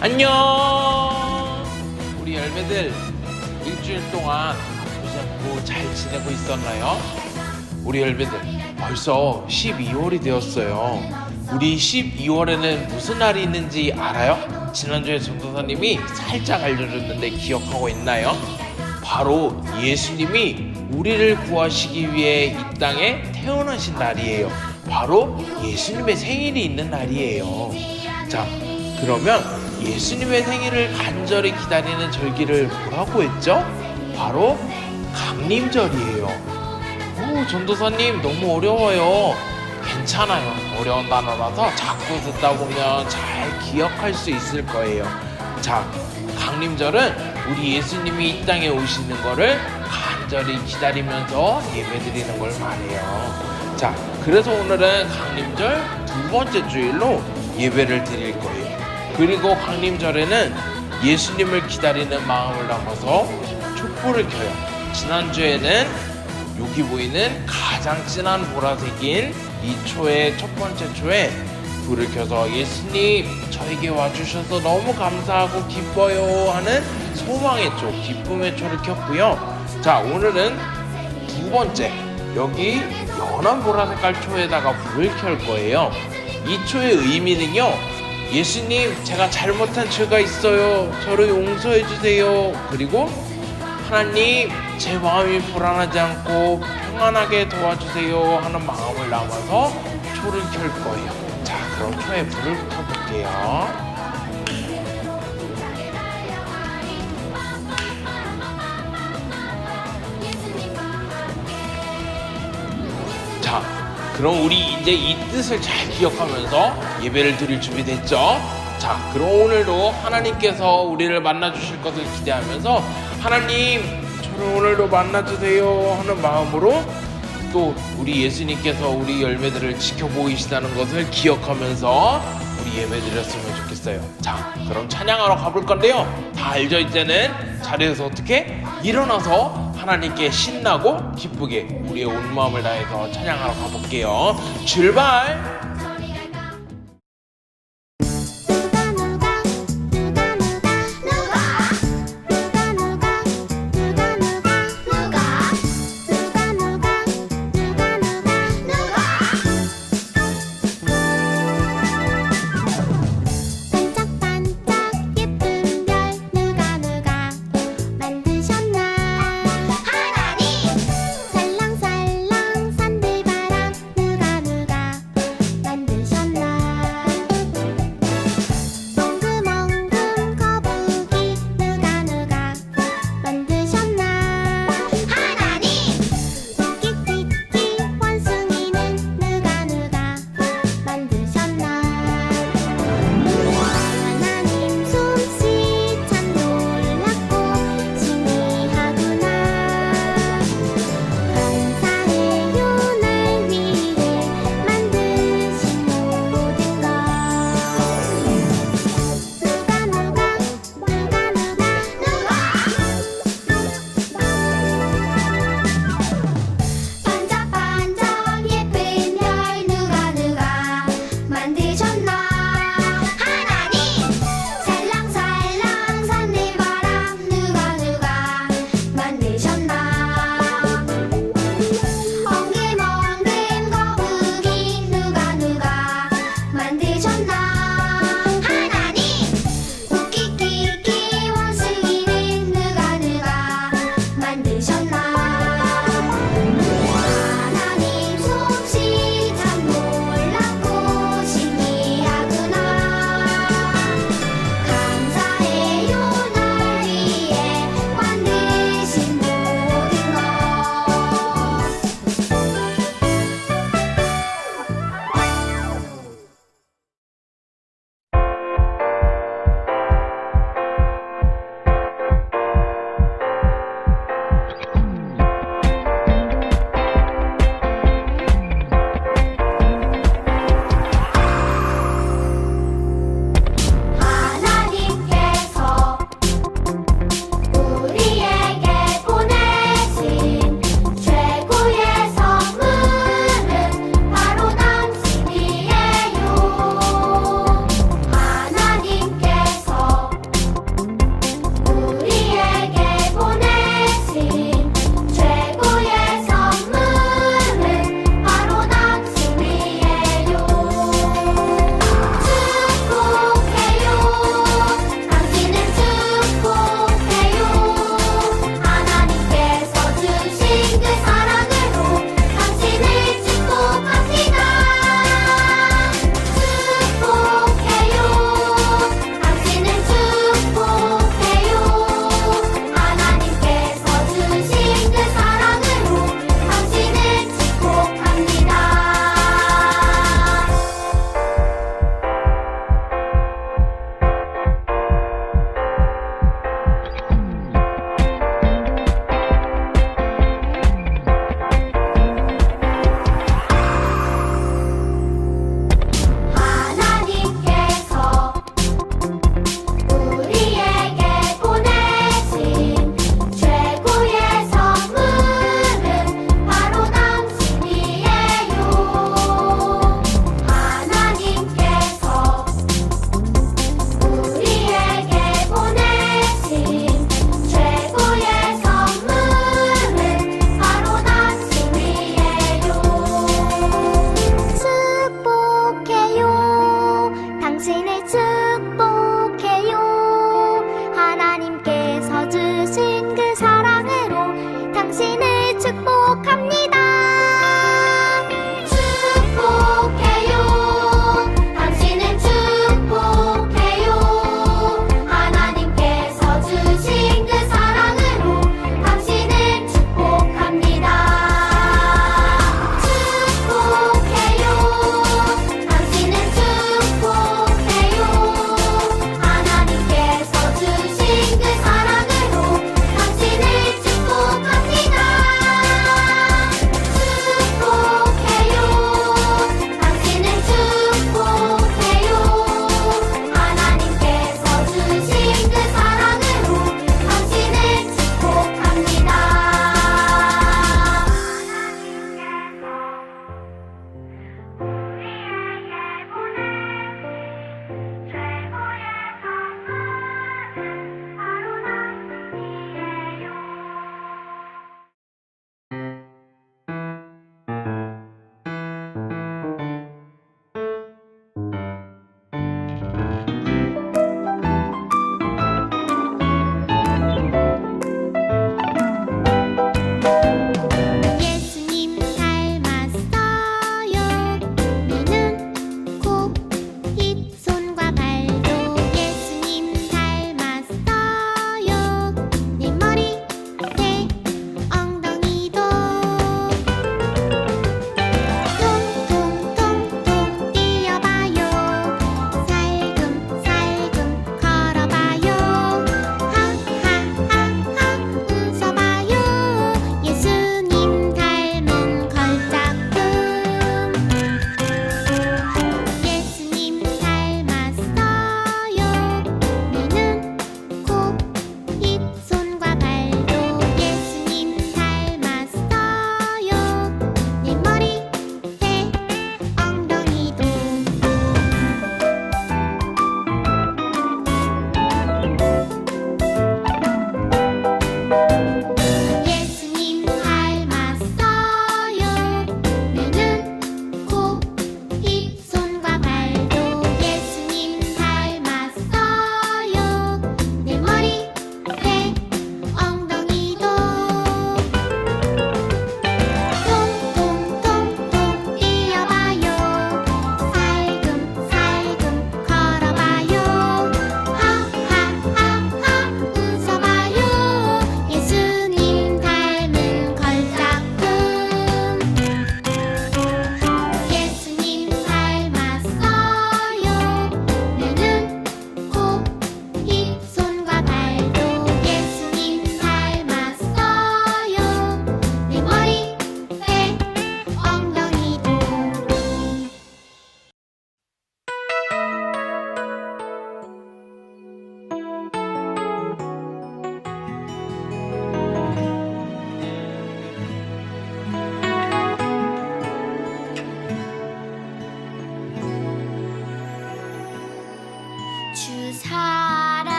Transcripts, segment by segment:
안녕 우리 열매들 일주일 동안 바쁘지 잘 지내고 있었나요? 우리 열매들 벌써 12월이 되었어요 우리 12월에는 무슨 날이 있는지 알아요? 지난주에 전도사님이 살짝 알려줬는데 기억하고 있나요? 바로 예수님이 우리를 구하시기 위해 이 땅에 태어나신 날이에요 바로 예수님의 생일이 있는 날이에요 자 그러면 예수님의 생일을 간절히 기다리는 절기를 뭐라고 했죠? 바로 강림절이에요. 오, 전도사님 너무 어려워요. 괜찮아요. 어려운 단어라서 자꾸 듣다 보면 잘 기억할 수 있을 거예요. 자, 강림절은 우리 예수님이 이 땅에 오시는 거를 간절히 기다리면서 예배드리는 걸 말해요. 자, 그래서 오늘은 강림절 두 번째 주일로 예배를 드릴 거예요. 그리고 강림절에는 예수님을 기다리는 마음을 담아서 촛불을 켜요. 지난주에는 여기 보이는 가장 진한 보라색인 이 초의 첫 번째 초에 불을 켜서 예수님 저에게 와주셔서 너무 감사하고 기뻐요 하는 소망의 초, 기쁨의 초를 켰고요. 자 오늘은 두 번째 여기 연한 보라 색깔 초에다가 불을 켤 거예요. 이 초의 의미는요. 예수님, 제가 잘못한 죄가 있어요. 저를 용서해 주세요. 그리고 하나님, 제 마음이 불안하지 않고 평안하게 도와주세요 하는 마음을 담아서 초를 켤 거예요. 자, 그럼 초에 불을 켜볼게요. 그럼 우리 이제 이 뜻을 잘 기억하면서 예배를 드릴 준비 됐죠? 자, 그럼 오늘도 하나님께서 우리를 만나 주실 것을 기대하면서 하나님, 저를 오늘도 만나 주세요 하는 마음으로 또 우리 예수님께서 우리 열매들을 지켜보이시다는 것을 기억하면서 우리 예배 드렸으면 좋겠어요. 자, 그럼 찬양하러 가볼 건데요. 다 알죠, 이제는? 자리에서 어떻게? 일어나서 하나님께 신나고 기쁘게 우리의 온 마음을 다해서 찬양하러 가볼게요. 출발!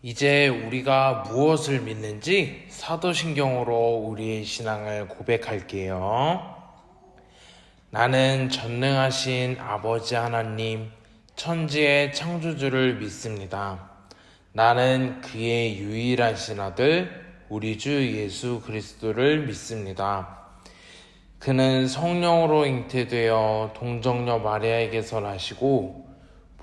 이제 우리가 무엇을 믿는지 사도신경으로 우리의 신앙을 고백할게요. 나는 전능하신 아버지 하나님, 천지의 창조주를 믿습니다. 나는 그의 유일하신 아들, 우리 주 예수 그리스도를 믿습니다. 그는 성령으로 잉태되어 동정녀 마리아에게서 나시고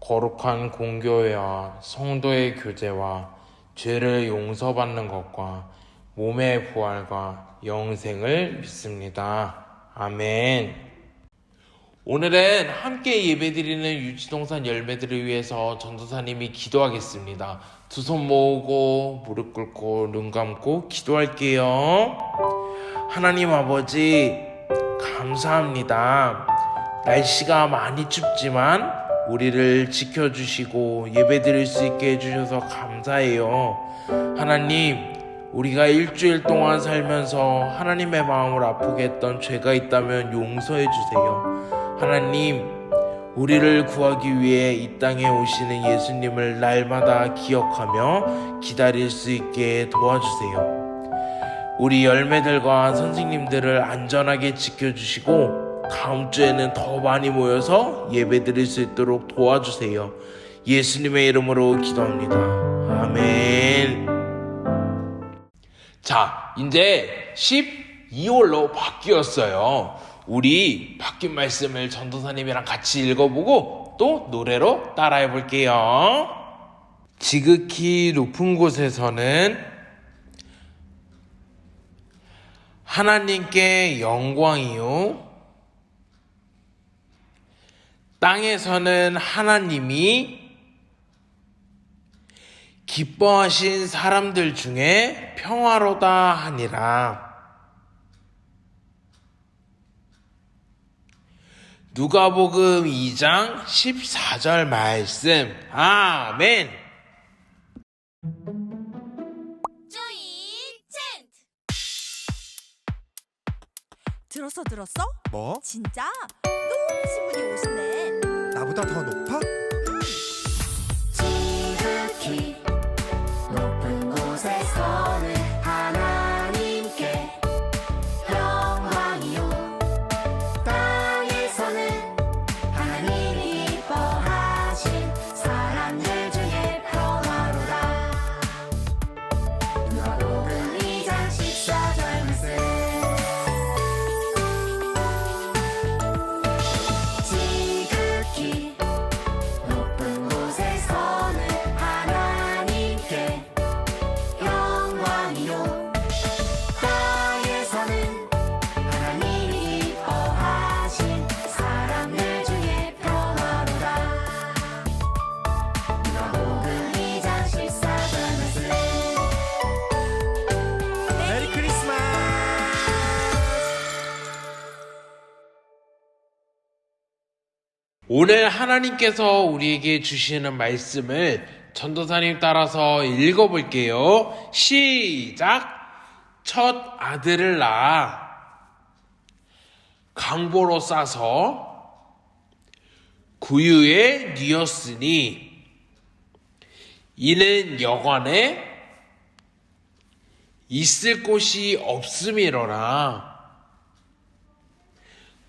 거룩한 공교회와 성도의 교제와 죄를 용서받는 것과 몸의 부활과 영생을 믿습니다. 아멘. 오늘은 함께 예배드리는 유치동산 열매들을 위해서 전도사님이 기도하겠습니다. 두 손 모으고 무릎 꿇고 눈 감고 기도할게요. 하나님 아버지 감사합니다. 날씨가 많이 춥지만 우리를 지켜주시고 예배 드릴 수 있게 해주셔서 감사해요. 하나님, 우리가 일주일 동안 살면서 하나님의 마음을 아프게 했던 죄가 있다면 용서해 주세요. 하나님, 우리를 구하기 위해 이 땅에 오시는 예수님을 날마다 기억하며 기다릴 수 있게 도와주세요. 우리 열매들과 선생님들을 안전하게 지켜주시고 다음 주에는 더 많이 모여서 예배 드릴 수 있도록 도와주세요. 예수님의 이름으로 기도합니다. 아멘. 자, 이제 12월로 바뀌었어요. 우리 바뀐 말씀을 전도사님이랑 같이 읽어보고 또 노래로 따라해 볼게요. 지극히 높은 곳에서는 하나님께 영광이요. 땅에서는 하나님이 기뻐하신 사람들 중에 평화로다 하니라. 누가복음 2장 14절 말씀. 아멘. 들었어 들었어? 뭐? 진짜 높으신 분이 오신대 나보다 더 높아? 오늘 하나님께서 우리에게 주시는 말씀을 전도사님 따라서 읽어볼게요. 시작! 첫 아들을 낳아 강보로 싸서 구유에 뉘었으니 이는 여관에 있을 곳이 없음이로라.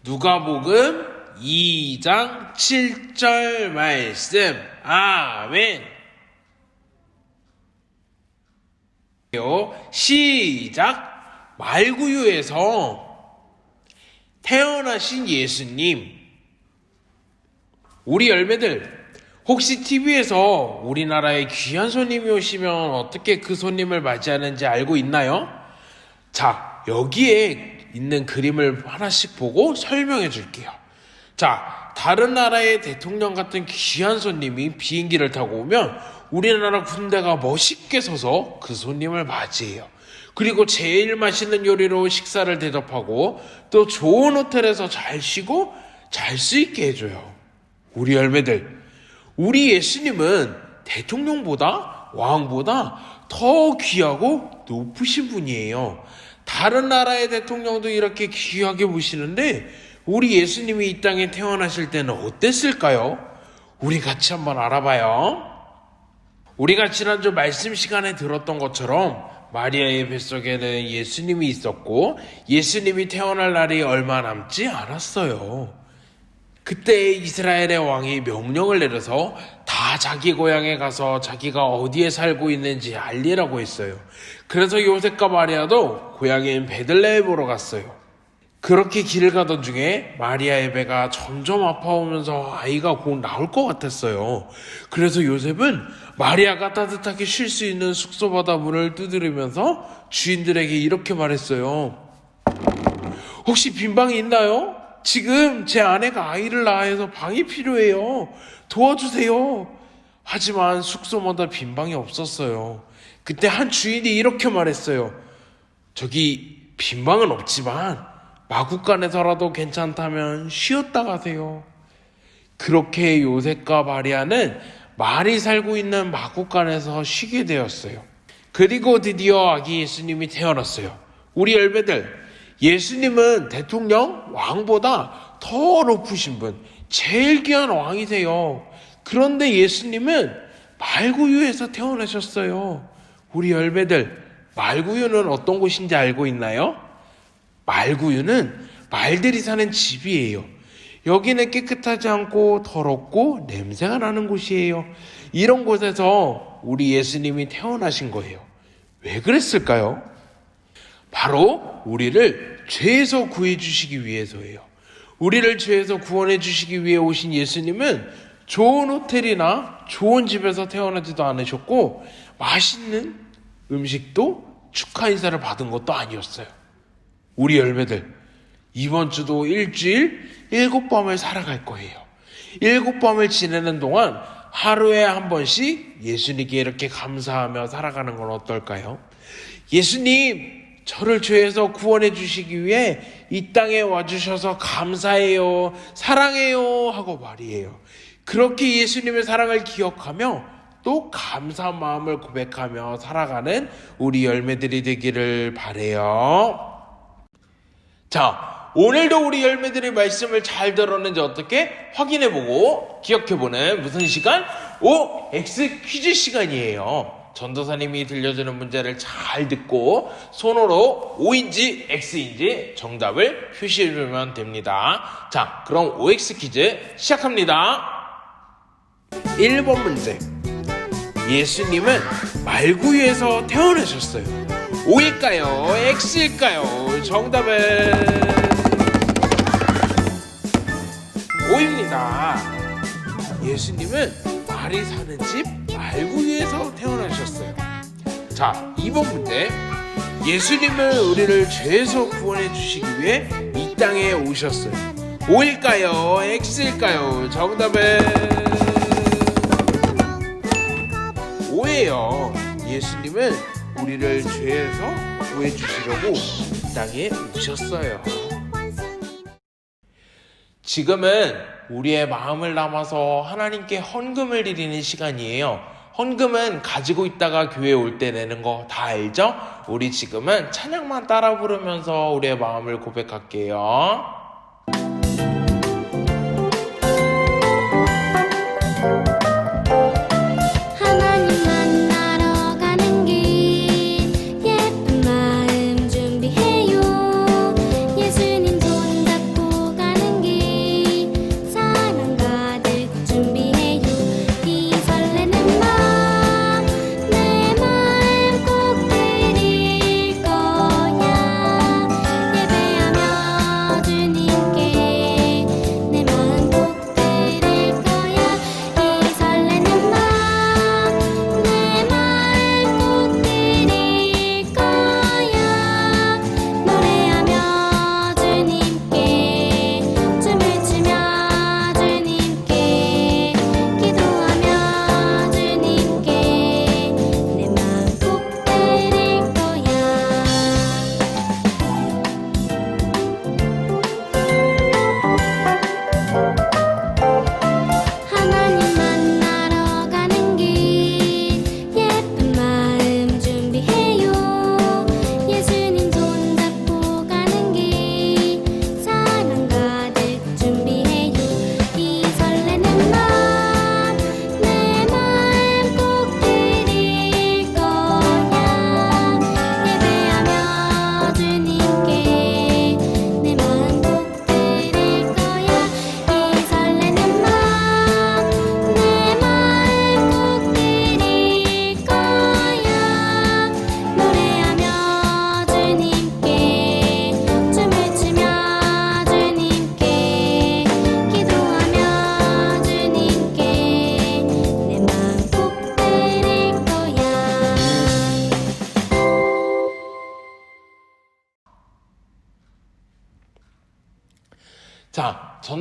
누가복음 2장 7절 말씀. 아멘. 시작. 말구유에서 태어나신 예수님. 우리 열매들 혹시 TV에서 우리나라에 귀한 손님이 오시면 어떻게 그 손님을 맞이하는지 알고 있나요? 자, 여기에 있는 그림을 하나씩 보고 설명해 줄게요. 자, 다른 나라의 대통령 같은 귀한 손님이 비행기를 타고 오면 우리나라 군대가 멋있게 서서 그 손님을 맞이해요. 그리고 제일 맛있는 요리로 식사를 대접하고 또 좋은 호텔에서 잘 쉬고 잘 수 있게 해줘요. 우리 열매들, 우리 예수님은 대통령보다 왕보다 더 귀하고 높으신 분이에요. 다른 나라의 대통령도 이렇게 귀하게 보시는데 우리 예수님이 이 땅에 태어나실 때는 어땠을까요? 우리 같이 한번 알아봐요. 우리가 지난주 말씀 시간에 들었던 것처럼 마리아의 뱃속에는 예수님이 있었고 예수님이 태어날 날이 얼마 남지 않았어요. 그때 이스라엘의 왕이 명령을 내려서 다 자기 고향에 가서 자기가 어디에 살고 있는지 알리라고 했어요. 그래서 요셉과 마리아도 고향인 베들레헴으로 갔어요. 그렇게 길을 가던 중에 마리아의 배가 점점 아파오면서 아이가 곧 나올 것 같았어요. 그래서 요셉은 마리아가 따뜻하게 쉴 수 있는 숙소 바다 문을 두드리면서 주인들에게 이렇게 말했어요. 혹시 빈 방이 있나요? 지금 제 아내가 아이를 낳아 해서 방이 필요해요. 도와주세요. 하지만 숙소마다 빈 방이 없었어요. 그때 한 주인이 이렇게 말했어요. 저기 빈 방은 없지만 마국간에서라도 괜찮다면 쉬었다 가세요. 그렇게 요셉과 마리아는 말이 살고 있는 마국간에서 쉬게 되었어요. 그리고 드디어 아기 예수님이 태어났어요. 우리 열배들, 예수님은 대통령, 왕보다 더 높으신 분, 제일 귀한 왕이세요. 그런데 예수님은 말구유에서 태어나셨어요. 우리 열배들, 말구유는 어떤 곳인지 알고 있나요? 말구유는 말들이 사는 집이에요. 여기는 깨끗하지 않고 더럽고 냄새가 나는 곳이에요. 이런 곳에서 우리 예수님이 태어나신 거예요. 왜 그랬을까요? 바로 우리를 죄에서 구해 주시기 위해서예요. 우리를 죄에서 구원해 주시기 위해 오신 예수님은 좋은 호텔이나 좋은 집에서 태어나지도 않으셨고 맛있는 음식도 축하 인사를 받은 것도 아니었어요. 우리 열매들 이번 주도 일주일 일곱 밤을 살아갈 거예요. 일곱 밤을 지내는 동안 하루에 한 번씩 예수님께 이렇게 감사하며 살아가는 건 어떨까요? 예수님, 저를 죄에서 구원해 주시기 위해 이 땅에 와주셔서 감사해요, 사랑해요 하고 말이에요. 그렇게 예수님의 사랑을 기억하며 또 감사한 마음을 고백하며 살아가는 우리 열매들이 되기를 바래요. 자, 오늘도 우리 열매들의 말씀을 잘 들었는지 어떻게 확인해보고 기억해보는 무슨 시간? 오, X 퀴즈 시간이에요. 전도사님이 들려주는 문제를 잘 듣고 손으로 O인지 X인지 정답을 표시해주면 됩니다. 자, 그럼 OX 퀴즈 시작합니다. 1번 문제. 예수님은 말구유에서 태어나셨어요. O일까요? X일까요? 정답은 O입니다. 예수님은 말이 사는 집 말구유에서 태어나셨어요. 자, 2번 문제. 예수님은 우리를 죄에서 구원해 주시기 위해 이 땅에 오셨어요. O일까요? X일까요? 정답은 오예요. 예수님은 우리를 죄에서 구해 주시려고 이 땅에 오셨어요. 지금은 우리의 마음을 담아서 하나님께 헌금을 드리는 시간이에요. 헌금은 가지고 있다가 교회 올 때 내는 거 다 알죠? 우리 지금은 찬양만 따라 부르면서 우리의 마음을 고백할게요.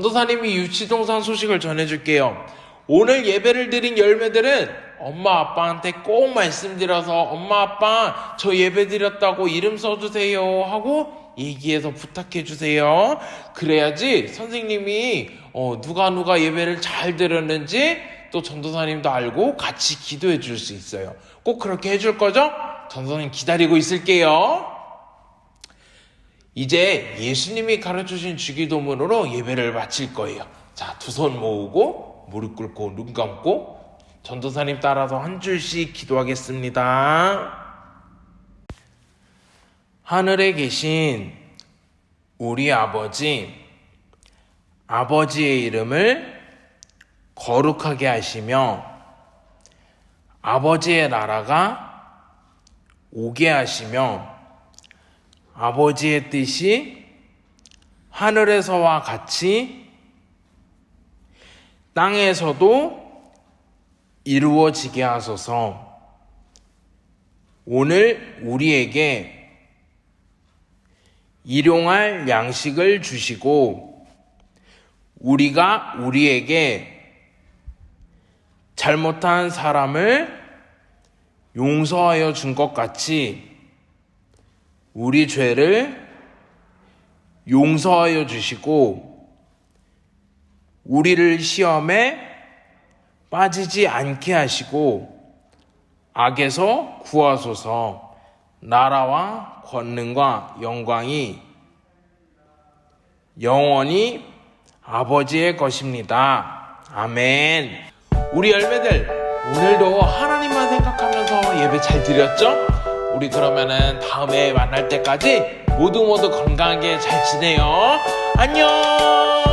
전도사님이 유치동산 소식을 전해줄게요. 오늘 예배를 드린 열매들은 엄마 아빠한테 꼭 말씀드려서 엄마 아빠 저 예배 드렸다고 이름 써주세요 하고 얘기해서 부탁해 주세요. 그래야지 선생님이 어, 누가 누가 예배를 잘 드렸는지 또 전도사님도 알고 같이 기도해 줄 수 있어요. 꼭 그렇게 해줄 거죠? 전도사님 기다리고 있을게요. 이제 예수님이 가르쳐주신 주기도문으로 예배를 마칠 거예요. 자, 두 손 모으고 무릎 꿇고 눈 감고 전도사님 따라서 한 줄씩 기도하겠습니다. 하늘에 계신 우리 아버지, 아버지의 이름을 거룩하게 하시며 아버지의 나라가 오게 하시며 아버지의 뜻이 하늘에서와 같이 땅에서도 이루어지게 하소서. 오늘 우리에게 일용할 양식을 주시고 우리가 우리에게 잘못한 사람을 용서하여 준 것 같이 우리 죄를 용서하여 주시고 우리를 시험에 빠지지 않게 하시고 악에서 구하소서 나라와 권능과 영광이 영원히 아버지의 것입니다. 아멘. 우리 열매들 오늘도 하나님만 생각하면서 예배 잘 드렸죠? 우리 그러면은 다음에 만날 때까지 모두 모두 건강하게 잘 지내요. 안녕.